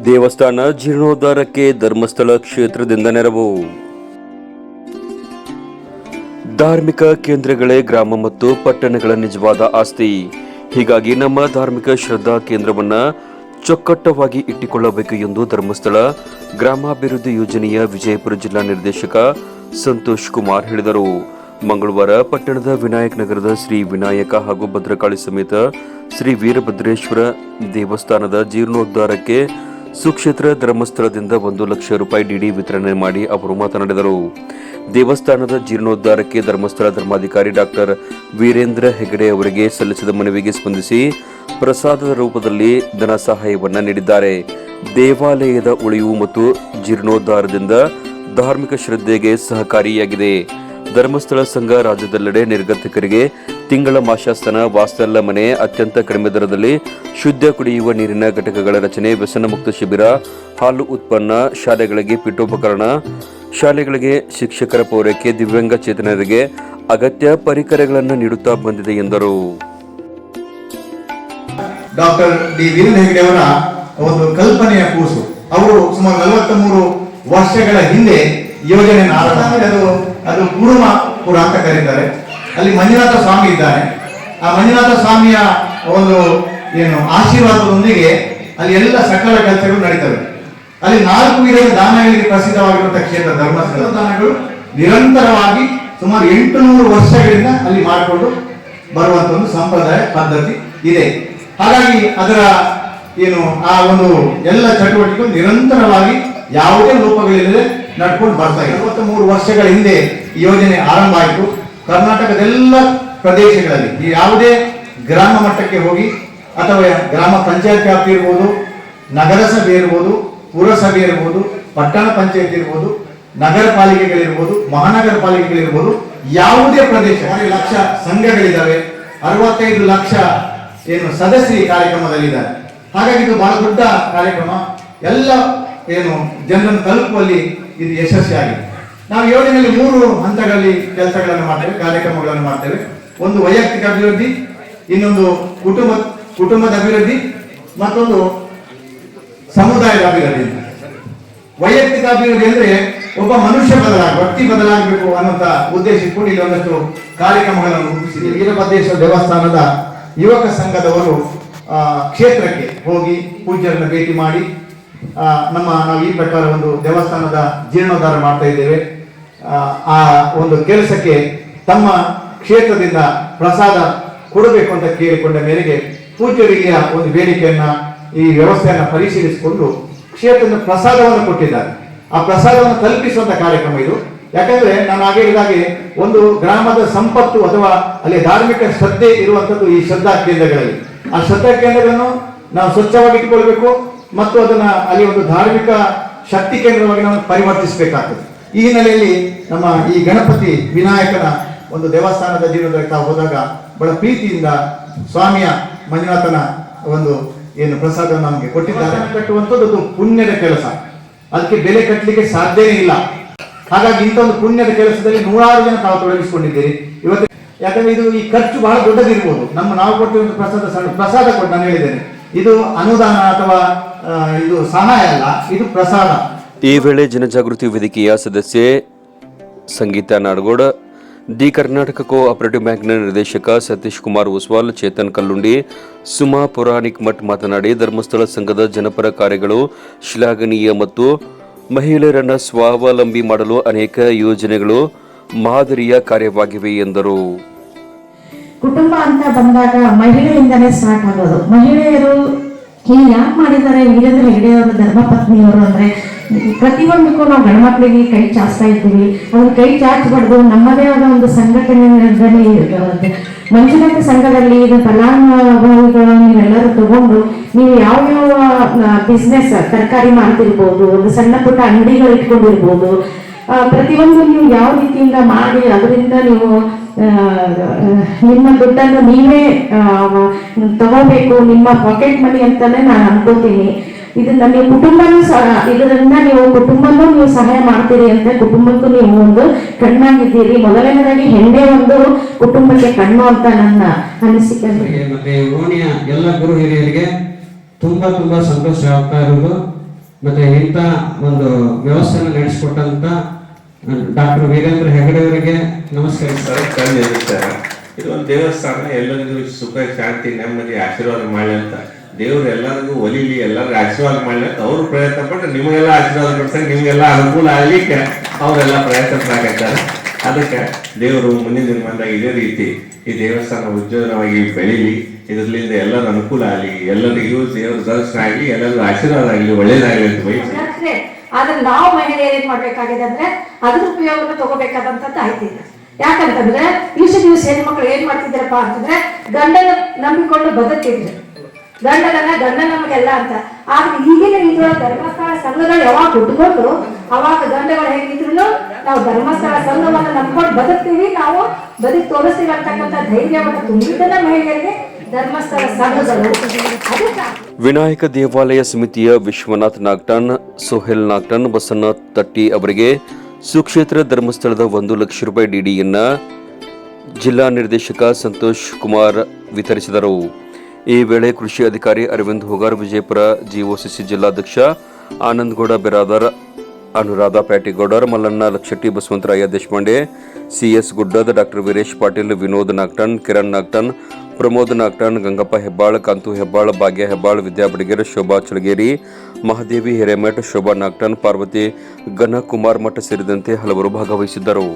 ದೇವಸ್ಥಾನ ಜೀರ್ಣೋದ್ಧಾರಕ್ಕೆ ಧರ್ಮಸ್ಥಳ ಕ್ಷೇತ್ರದಿಂದ ನೆರವು. ಧಾರ್ಮಿಕ ಕೇಂದ್ರಗಳೇ ಗ್ರಾಮ ಮತ್ತು ಪಟ್ಟಣಗಳ ನಿಜವಾದ ಆಸ್ತಿ. ಹೀಗಾಗಿ ನಮ್ಮ ಧಾರ್ಮಿಕ ಶ್ರದ್ಧಾ ಕೇಂದ್ರವನ್ನ ಚೊಕ್ಕಟ್ಟವಾಗಿ ಇಟ್ಟುಕೊಳ್ಳಬೇಕು ಎಂದು ಧರ್ಮಸ್ಥಳ ಗ್ರಾಮಾಭಿವೃದ್ಧಿ ಯೋಜನೆಯ ವಿಜಯಪುರ ಜಿಲ್ಲಾ ನಿರ್ದೇಶಕ ಸಂತೋಷ್ ಕುಮಾರ್ ಹೇಳಿದರು. ಮಂಗಳವಾರ ಪಟ್ಟಣದ ವಿನಾಯಕ ನಗರದ ಶ್ರೀ ವಿನಾಯಕ ಹಾಗೂ ಭದ್ರಕಾಳಿ ಸಮೇತ ಶ್ರೀ ವೀರಭದ್ರೇಶ್ವರ ದೇವಸ್ಥಾನದ ಜೀರ್ಣೋದ್ಧಾರಕ್ಕೆ ಸುಕ್ಷೇತ್ರ ಧರ್ಮಸ್ಥಳದಿಂದ ಒಂದು ಲಕ್ಷ ರೂಪಾಯಿ ಡಿಡಿ ವಿತರಣೆ ಮಾಡಿ ಅವರು ಮಾತನಾಡಿದರು. ದೇವಸ್ಥಾನದ ಜೀರ್ಣೋದ್ಧಾರಕ್ಕೆ ಧರ್ಮಸ್ಥಳ ಧರ್ಮಾಧಿಕಾರಿ ಡಾಕ್ಟರ್ ವೀರೇಂದ್ರ ಹೆಗಡೆ ಅವರಿಗೆ ಸಲ್ಲಿಸಿದ ಮನವಿಗೆ ಸ್ಪಂದಿಸಿ ಪ್ರಸಾದದ ರೂಪದಲ್ಲಿ ಧನ ಸಹಾಯವನ್ನು ನೀಡಿದ್ದಾರೆ. ದೇವಾಲಯದ ಉಳಿವು ಮತ್ತು ಜೀರ್ಣೋದ್ಧಾರದಿಂದ ಧಾರ್ಮಿಕ ಶ್ರದ್ಧೆಗೆ ಸಹಕಾರಿಯಾಗಿದೆ. ಧರ್ಮಸ್ಥಳ ಸಂಘ ರಾಜ್ಯದೆಲ್ಲೆಡೆ ನಿರ್ಗತಿಕರಿಗೆ ತಿಂಗಳ ಮಾಶಾಸನ ವಾಸ್ತಲ್ಲ ಮನೆ ಅತ್ಯಂತ ಕಡಿಮೆ ದರದಲ್ಲಿ ಶುದ್ಧ ಕುಡಿಯುವ ನೀರಿನ ಘಟಕಗಳ ರಚನೆ ವ್ಯಸನ ಮುಕ್ತ ಶಿಬಿರ, ಹಾಲು ಉತ್ಪನ್ನ, ಶಾಲೆಗಳಿಗೆ ಪೀಠೋಪಕರಣ, ಶಾಲೆಗಳಿಗೆ ಶಿಕ್ಷಕರ ಪೂರೈಕೆ ದಿವ್ಯಾಂಗ ಚೇತನರಿಗೆ ಅಗತ್ಯ ಪರಿಕರಗಳನ್ನು ನೀಡುತ್ತಾ ಬಂದಿದೆ ಎಂದರು. ಡಾಕ್ಟರ್ ಡಿ ವೀರೇಂದ್ರ ಹೆಗ್ಡೆ ಅವರ ಒಂದು ಕಲ್ಪನೆಯ ಕೂಸು. ಅವರು ಸುಮಾರು ನಲವತ್ತ ಮೂರು ವರ್ಷಗಳ ಹಿಂದೆ ಯೋಜನೆ ಅದು ಕುರುಮ ಕುರುಮಪುರ ಅಂತ ಕರೀತಾರೆ ಅಲ್ಲಿ ಮಂಜುನಾಥ ಸ್ವಾಮಿ ಇದ್ದಾನೆ ಆ ಮಂಜುನಾಥ ಸ್ವಾಮಿಯ ಒಂದು ಏನು ಆಶೀರ್ವಾದದೊಂದಿಗೆ ಅಲ್ಲಿ ಎಲ್ಲ ಸಕಲ ಕೆಲಸಗಳು ನಡೀತವೆ. ಅಲ್ಲಿ ನಾಲ್ಕು ವಿಧದ ದಾನಗಳಿಗೆ ಪ್ರಸಿದ್ಧವಾಗಿರುವಂತಹ ಕ್ಷೇತ್ರ ಧರ್ಮಸ್ಥಳ ದಾನಗಳು ನಿರಂತರವಾಗಿ ಸುಮಾರು ಎಂಟು ನೂರು ವರ್ಷಗಳಿಂದ ಅಲ್ಲಿ ಮಾಡಿಕೊಂಡು ಬರುವಂತ ಒಂದು ಸಂಪ್ರದಾಯ ಪದ್ಧತಿ ಇದೆ. ಹಾಗಾಗಿ ಅದರ ಏನು ಆ ಒಂದು ಎಲ್ಲ ಚಟುವಟಿಕೆಗಳು ನಿರಂತರವಾಗಿ ಯಾವುದೇ ಲೋಪಗಳಿಲ್ಲದೆ ನಡ್ಕೊಂಡು ಬರ್ತಾ ಇದೆ. ಮೂರು ವರ್ಷಗಳ ಹಿಂದೆ ಯೋಜನೆ ಆರಂಭ ಆಯಿತು. ಕರ್ನಾಟಕದೆಲ್ಲ ಪ್ರದೇಶಗಳಲ್ಲಿ, ಈ ಯಾವುದೇ ಗ್ರಾಮ ಮಟ್ಟಕ್ಕೆ ಹೋಗಿ, ಅಥವಾ ಗ್ರಾಮ ಪಂಚಾಯತ್ ವ್ಯಾಪ್ತಿ ಇರ್ಬೋದು, ನಗರಸಭೆ ಇರ್ಬೋದು, ಪುರಸಭೆ ಇರ್ಬೋದು, ಪಟ್ಟಣ ಪಂಚಾಯತ್ ಇರ್ಬೋದು, ನಗರ ಪಾಲಿಕೆಗಳಿರ್ಬೋದು, ಮಹಾನಗರ ಪಾಲಿಕೆಗಳಿರ್ಬೋದು, ಯಾವುದೇ ಪ್ರದೇಶ ಲಕ್ಷ ಸಂಘಗಳಿದ್ದಾವೆ, ಅರವತ್ತೈದು ಲಕ್ಷ ಏನು ಸದಸ್ಯ ಕಾರ್ಯಕ್ರಮದಲ್ಲಿದ್ದಾರೆ. ಹಾಗಾಗಿ ಇದು ಬಹಳ ದೊಡ್ಡ ಕಾರ್ಯಕ್ರಮ. ಎಲ್ಲ ಏನು ಜನರನ್ನು ತಲುಪುವಲ್ಲಿ ಇದು ಯಶಸ್ವಿಯಾಗಿದೆ. ನಾವು ಯೋಜನೆಯಲ್ಲಿ ಮೂರು ಹಂತಗಳಲ್ಲಿ ಕೆಲಸಗಳನ್ನು ಮಾಡ್ತೇವೆ, ಕಾರ್ಯಕ್ರಮಗಳನ್ನು ಮಾಡ್ತೇವೆ. ಒಂದು ವೈಯಕ್ತಿಕ ಅಭಿವೃದ್ಧಿ, ಇನ್ನೊಂದು ಕುಟುಂಬ, ಕುಟುಂಬದ ಅಭಿವೃದ್ಧಿ, ಮತ್ತೊಂದು ಸಮುದಾಯದ ಅಭಿವೃದ್ಧಿ. ವೈಯಕ್ತಿಕ ಅಭಿವೃದ್ಧಿ ಅಂದ್ರೆ ಒಬ್ಬ ಮನುಷ್ಯ ಬದಲಾಗ, ವ್ಯಕ್ತಿ ಬದಲಾಗಬೇಕು ಅನ್ನುವಂತ ಉದ್ದೇಶ ಇಟ್ಕೊಂಡು ಇಲ್ಲಿ ಒಂದಷ್ಟು ಕಾರ್ಯಕ್ರಮಗಳನ್ನು ರೂಪಿಸಿದೆ ವೀರಭದ್ರೇಶ್ವರ ದೇವಸ್ಥಾನದ ಯುವಕ ಸಂಘದವರು ಕ್ಷೇತ್ರಕ್ಕೆ ಹೋಗಿ ಪೂಜ್ಯರನ್ನು ಭೇಟಿ ಮಾಡಿ ನಮ್ಮ ನಾವು ಈ ಪ್ರಕಾರ ಒಂದು ದೇವಸ್ಥಾನದ ಜೀರ್ಣೋದ್ಧಾರ ಮಾಡ್ತಾ ಇದ್ದೇವೆ. ಆ, ಒಂದು ಕೆಲಸಕ್ಕೆ ತಮ್ಮ ಕ್ಷೇತ್ರದಿಂದ ಪ್ರಸಾದ ಕೊಡಬೇಕು ಅಂತ ಕೇಳಿಕೊಂಡ ಮೇರೆಗೆ ಪೂಜ್ಯರಿಗೆ ಒಂದು ಬೇಡಿಕೆಯನ್ನ ಈ ವ್ಯವಸ್ಥೆಯನ್ನು ಪರಿಶೀಲಿಸಿಕೊಂಡು ಕ್ಷೇತ್ರದ ಪ್ರಸಾದವನ್ನು ಕೊಟ್ಟಿದ್ದಾರೆ. ಆ ಪ್ರಸಾದವನ್ನು ತಲುಪಿಸುವಂತ ಕಾರ್ಯಕ್ರಮ ಇದು. ಯಾಕಂದ್ರೆ ನಾನು ಹಾಗೆ ಹೇಳಿದಾಗೆ ಒಂದು ಗ್ರಾಮದ ಸಂಪತ್ತು ಅಥವಾ ಅಲ್ಲಿ ಧಾರ್ಮಿಕ ಶ್ರದ್ಧೆ ಇರುವಂತದ್ದು ಈ ಶ್ರದ್ಧಾ ಕೇಂದ್ರಗಳಲ್ಲಿ. ಆ ಶ್ರದ್ಧಾ ಕೇಂದ್ರಗಳನ್ನು ನಾವು ಸ್ವಚ್ಛವಾಗಿ ಇಟ್ಕೊಳ್ಬೇಕು ಮತ್ತು ಅದನ್ನ ಅಲ್ಲಿ ಒಂದು ಧಾರ್ಮಿಕ ಶಕ್ತಿ ಕೇಂದ್ರವಾಗಿ ನಾವು ಪರಿವರ್ತಿಸಬೇಕಾಗ್ತದೆ. ಈ ಹಿನ್ನೆಲೆಯಲ್ಲಿ ನಮ್ಮ ಈ ಗಣಪತಿ ವಿನಾಯಕನ ಒಂದು ದೇವಸ್ಥಾನದ ಜೀವನದಲ್ಲಿ ಹೋದಾಗ ಬಹಳ ಪ್ರೀತಿಯಿಂದ ಸ್ವಾಮಿಯ ಮಂಜುನಾಥನ ಒಂದು ಏನು ಪ್ರಸಾದ ನಮಗೆ ಕೊಟ್ಟಿದ್ದಾರೆ. ಕಟ್ಟುವಂಥದ್ದು ಅದು ಪುಣ್ಯದ ಕೆಲಸ. ಅದಕ್ಕೆ ಬೆಲೆ ಕಟ್ಟಲಿಕ್ಕೆ ಸಾಧ್ಯನೇ ಇಲ್ಲ. ಹಾಗಾಗಿ ಇಂಥ ಒಂದು ಪುಣ್ಯದ ಕೆಲಸದಲ್ಲಿ ನೂರಾರು ಜನ ತಾವು ತೊಡಗಿಸಿಕೊಂಡಿದ್ದೀರಿ. ಇವತ್ತು ಯಾಕಂದ್ರೆ ಇದು ಈ ಖರ್ಚು ಬಹಳ ದೊಡ್ಡದಿರ್ಬೋದು. ನಮ್ಮ ನಾವು ಕೊಟ್ಟಿರುವಂತಹ ಪ್ರಸಾದ ಪ್ರಸಾದ ಕೊಟ್ಟು ನಾನು ಹೇಳಿದ್ದೇನೆ. ಇದು ಅನುದಾನ ಅಥವಾ ಇದು ಸಹಾಯ ಅಲ್ಲ, ಇದು ಪ್ರಸಾದ. ಈ ವೇಳೆ ಜನಜಾಗೃತಿ ವೇದಿಕೆಯ ಸದಸ್ಯೆ Sangeeta Nadagouda the Karnataka cooperative ಬ್ಯಾಂಕ್ನ ನಿರ್ದೇಶಕ ಸತೀಶ್ ಕುಮಾರ್ ಉಸ್ವಾಲ್, ಚೇತನ್ ಕಲ್ಲುಂಡಿ, ಸುಮಾ ಪುರಾಣಿಕ್ ಮಠ್ ಮಾತನಾಡಿ ಧರ್ಮಸ್ಥಳ ಸಂಘದ ಜನಪರ ಕಾರ್ಯಗಳು ಶ್ಲಾಘನೀಯ ಮತ್ತು ಮಹಿಳೆಯರನ್ನು ಸ್ವಾವಲಂಬಿ ಮಾಡಲು ಅನೇಕ ಯೋಜನೆಗಳು ಮಾದರಿಯ ಕಾರ್ಯವಾಗಿವೆ ಎಂದರು. ಕುಟುಂಬ ಅಂತ ಬಂದಾಗ ಮಹಿಳೆಯಿಂದನೇ ಸ್ಟಾರ್ಟ್ ಆಗೋದು. ಮಹಿಳೆಯರು ಹೀಗೆ ಯಾಕೆ ಮಾಡಿದ್ದಾರೆ? ವೀರೇಂದ್ರ ಹೆಗಡೆಯವರು ಧರ್ಮಪತ್ನಿಯವರು ಅಂದ್ರೆ ಪ್ರತಿಯೊಂದಕ್ಕೂ ನಾವು ಗಂಡ್ಮಕ್ಳಿಗೆ ಕೈ ಚಾಚ್ತಾ ಇದ್ದೀವಿ. ಅವ್ರ ಕೈ ಚಾಚಬಾರ್ದು. ನಮ್ಮದೇ ಆದ ಒಂದು ಸಂಘಟನೆ ಮಂಜುನಾಥ ಸಂಘದಲ್ಲಿ ಇದು ಫಲಾನುಭವಿಗಳು ನೀವೆಲ್ಲರೂ ತಗೊಂಡು ನೀವು ಯಾವ ಯಾವ ಬಿಸ್ನೆಸ್ ತರಕಾರಿ ಮಾಡ್ತಿರ್ಬೋದು, ಒಂದು ಸಣ್ಣ ಪುಟ್ಟ ಅಂಗಡಿಗಳು ಇಟ್ಕೊಂಡಿರ್ಬೋದು ಪ್ರತಿಯೊಂದು ನೀವು ಯಾವ ರೀತಿಯಿಂದ ಮಾಡಿ, ಅದರಿಂದ ನೀವು ನಿಮ್ಮ ದುಡ್ಡನ್ನು ನೀವೇ ತಗೋಬೇಕು, ನಿಮ್ಮ ಪಾಕೆಟ್ ಮನಿ ಅಂತಾನೆ ನಾನು ಅನ್ಕೋತೀನಿ. ಇದನ್ನ ನೀವು ಕುಟುಂಬನೂ ಇದರಿಂದ ನೀವು ಕುಟುಂಬನೂ ನೀವು ಸಹಾಯ ಮಾಡ್ತೀರಿ ಅಂತ ಕುಟುಂಬಕ್ಕೂ ನೀವು ಒಂದು ಕಣ್ಣಾಗಿದ್ದೀರಿ. ಮೊದಲನೇದಾಗಿ ಹೆಂಡೆ ಒಂದು ಕುಟುಂಬಕ್ಕೆ ಕಣ್ಣು ಅಂತ ನನ್ನ ಅನಿಸಿಕೆ. ಮತ್ತೆ ಓಣಿಯ ಎಲ್ಲ ಗುರು ಹಿರಿಯರಿಗೆ ತುಂಬಾ ತುಂಬಾ ಸಂತೋಷ ಆಗ್ತಾ ಇರೋದು ಮತ್ತೆ ಇಂಥ ಒಂದು ವ್ಯವಸ್ಥೆಯನ್ನು ನಡೆಸಿಕೊಟ್ಟಂತ ಡಾಕ್ಟರ್ ವೀರೇಂದ್ರ ಹೆಗಡೆ ಅವರಿಗೆ ನಮಸ್ಕಾರ. ಸರ್ ಇದು. ಒಂದು ದೇವಸ್ಥಾನ, ಎಲ್ಲರಿಗೂ ಸುಖ, ಶಾಂತಿ, ನೆಮ್ಮದಿ, ಆಶೀರ್ವಾದ ಮಾಡಲಿ ಅಂತ. ದೇವ್ರು ಎಲ್ಲರಿಗೂ ಒಲಿಲಿ, ಎಲ್ಲರಿಗೂ ಆಶೀರ್ವಾದ ಮಾಡಲಿ ಅಂತ ಅವ್ರು ಪ್ರಯತ್ನ ಪಟ್ಟು ನಿಮಗೆಲ್ಲ ಆಶೀರ್ವಾದ ಕೊಡ್ತಾರೆ, ನಿಮಗೆಲ್ಲ ಅನುಕೂಲ ಆಗ್ಲಿಕ್ಕೆ ಅವರೆಲ್ಲ ಪ್ರಯತ್ನ ಆಗತ್ತಾರೆ ಅದಕ್ಕೆ ದೇವರು ಮುಂದಿನ ದಿನಮಾನದಾಗ ಇದೇ ರೀತಿ ಈ ದೇವಸ್ಥಾನ ಉಜ್ವಲವಾಗಿ ಬೆಳೀಲಿ ಇದರಿಂದ ಎಲ್ಲರ ಅನುಕೂಲ ಆಗಲಿ, ಎಲ್ಲರಿಗೂ ದೇವರ ದರ್ಶನ ಆಗಲಿ, ಎಲ್ಲರಿಗೂ ಆಶೀರ್ವಾದ ಆಗಲಿ, ಒಳ್ಳೇದಾಗಲಿ ಅಂತ ಬಯಸಿ. ಆದ್ರೆ ನಾವು ಮಹಿಳೆಯರು ಏನ್ ಮಾಡ್ಬೇಕಾಗಿದೆ ಅಂದ್ರೆ ಅದ್ರ ಉಪಯೋಗವನ್ನು ತಗೋಬೇಕಾದಂತದ್ದು ಆಯ್ತಿಲ್ಲ ಯಾಕಂತಂದ್ರೆ ಇಷ್ಟು ದಿವಸ ಹೆಣ್ಮಕ್ಳು ಏನ್ ಮಾಡ್ತಿದ್ರಪ್ಪ ಅಂತಂದ್ರೆ ಗಂಡನ ನಂಬಿಕೊಂಡು ಬದುಕಿದ್ರು. ಗಂಡನನ್ನ ಗಂಡ ನಮಗೆಲ್ಲ ಅಂತ. ಆದ್ರೆ ಈಗಿನ ಇದ್ರೊಳಗೆ ಧರ್ಮಸ್ಥಳ ಸಂಘಗಳು ಯಾವಾಗ ಹುಟ್ಕೊಂಡು ಅವಾಗ ಗಂಡಗಳು ಹೇಗಿದ್ರು ನಾವು ಧರ್ಮಸ್ಥಳ ಸಂಘವನ್ನು ನಂಬಿಕೊಂಡು ಬದುಕ್ತೀವಿ. ನಾವು ಬದುಕಿ ತೋರಿಸ್ತೀವಿ ಅಂತಕ್ಕಂಥ ಧೈರ್ಯವನ್ನು ತುಂಬಿದ್ದನ್ನ ಮಹಿಳೆಯರಿಗೆ ವಿನಾಯಕ ದೇವಾಲಯ ಸಮಿತಿಯ ವಿಶ್ವನಾಥ್ ನಾಗ್ಟನ್, ಸೊಹೇಲ್ ನಾಗ್ಟನ್ ಬಸನ್ನ ತಟ್ಟಿ ಅವರಿಗೆ ಸುಕ್ಷೇತ್ರ ಧರ್ಮಸ್ಥಳದ ಒಂದು ಲಕ್ಷ ರೂಪಾಯಿ ಡಿಡಿಯನ್ನ ಜಿಲ್ಲಾ ನಿರ್ದೇಶಕ ಸಂತೋಷ್ ಕುಮಾರ್ ವಿತರಿಸಿದರು. ಈ ವೇಳೆ ಕೃಷಿ ಅಧಿಕಾರಿ ಅರವಿಂದ್ ಹೋಗಾರ್, ವಿಜಯಪುರ ಜಿಒಸಿಸಿ ಜಿಲ್ಲಾಧ್ಯಕ್ಷ ಆನಂದಗೌಡ, ಬಿರಾದರ್ ಅನುರಾಧ ಪ್ಯಾಟಿಗೌಡರ್, ಮಲ್ಲಣ್ಣ ಲಕ್ಷಟ್ಟಿ, ಬಸವಂತರಾಯ ದೇಶಪಾಂಡೆ ಸಿಎಸ್ ಗುಡ್ಡದ ಡಾಕ್ಟರ್ ವೀರೇಶ್ ಪಾಟೀಲ್, ವಿನೋದ್ ನಾಗ್ಟನ್, ಕಿರಣ್ ನಾಗ್ಟನ್ ಪ್ರಮೋದ್ ನಾಗ್ಟನ್ ಗಂಗಪ್ಪ ಹೆಬ್ಬಾಳ್, ಕಾಂತು ಹೆಬ್ಬಾಳ್, ಭಾಗ್ಯ ಹೆಬ್ಬಾಳ್, ವಿದ್ಯಾ ಬಡಿಗೇರ್, ಶೋಭಾ ಚಳಗೇರಿ ಮಹಾದೇವಿ ಹಿರೇಮಠ್, ಶೋಭಾ ನಾಗಟನ್ ಪಾರ್ವತಿ ಗಣಕುಮಾರ್ ಮಠ ಸೇರಿದಂತೆ ಹಲವರು ಭಾಗವಹಿಸಿದ್ದರು.